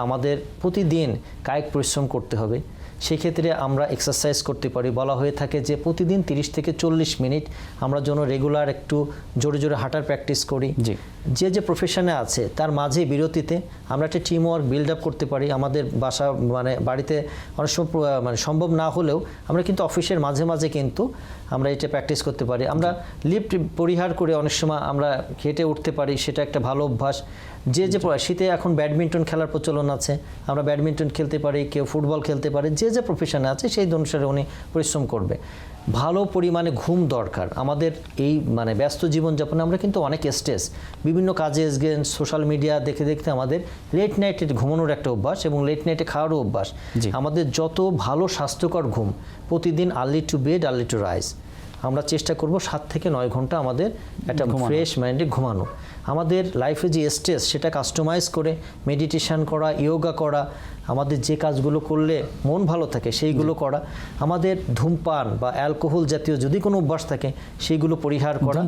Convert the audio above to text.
আমাদের প্রতিদিন কায়িক পরিশ্রম করতে হবে। সেক্ষেত্রে আমরা এক্সারসাইজ করতে পারি। বলা হয়ে থাকে যে প্রতিদিন 30 থেকে চল্লিশ মিনিট আমরা যেন রেগুলার একটু জোরে জোরে হাঁটার প্র্যাকটিস করি। জি। যে যে প্রফেশনে আছে তার মাঝে বিরতিতে আমরা একটা টিম ওয়ার্ক বিল্ড আপ করতে পারি। আমাদের বাসা মানে বাড়িতে অনেক সময় মানে সম্ভব না হলেও আমরা কিন্তু অফিসের মাঝে মাঝে কিন্তু আমরা এটা প্র্যাকটিস করতে পারি। আমরা লিফট পরিহার করে অনেক সময় আমরা হেঁটে উঠতে পারি। সেটা একটা ভালো অভ্যাস। যে যে শীতে এখন ব্যাডমিন্টন খেলার প্রচলন আছে আমরা ব্যাডমিন্টন খেলতে পারি কেউ ফুটবল খেলতে পারে যে যে প্রফেশনে আছে সেই অনুসারে উনি পরিশ্রম করবে। ভালো পরিমাণে ঘুম দরকার। আমাদের এই মানে ব্যস্ত জীবনযাপনে আমরা কিন্তু অনেক স্ট্রেস বিভিন্ন কাজে গেন সোশ্যাল মিডিয়া দেখে দেখতে আমাদের লেট নাইটে ঘুমানোর একটা অভ্যাস এবং লেট নাইটে খাওয়ারও অভ্যাস। আমাদের যত ভালো স্বাস্থ্যকর ঘুম প্রতিদিন early to bed early to rise আমরা চেষ্টা করব সাত থেকে নয় ঘণ্টা আমাদের একটা ফ্রেশ মাইন্ডে ঘুমানো। আমাদের লাইফে যে স্ট্রেস সেটা কাস্টমাইজ করে মেডিটেশান করা ইয়োগা করা আমাদের যে কাজগুলো করলে মন ভালো থাকে সেইগুলো করা। আমাদের ধূমপান বা অ্যালকোহল জাতীয় যদি কোনো অভ্যাস থাকে সেইগুলো পরিহার করা।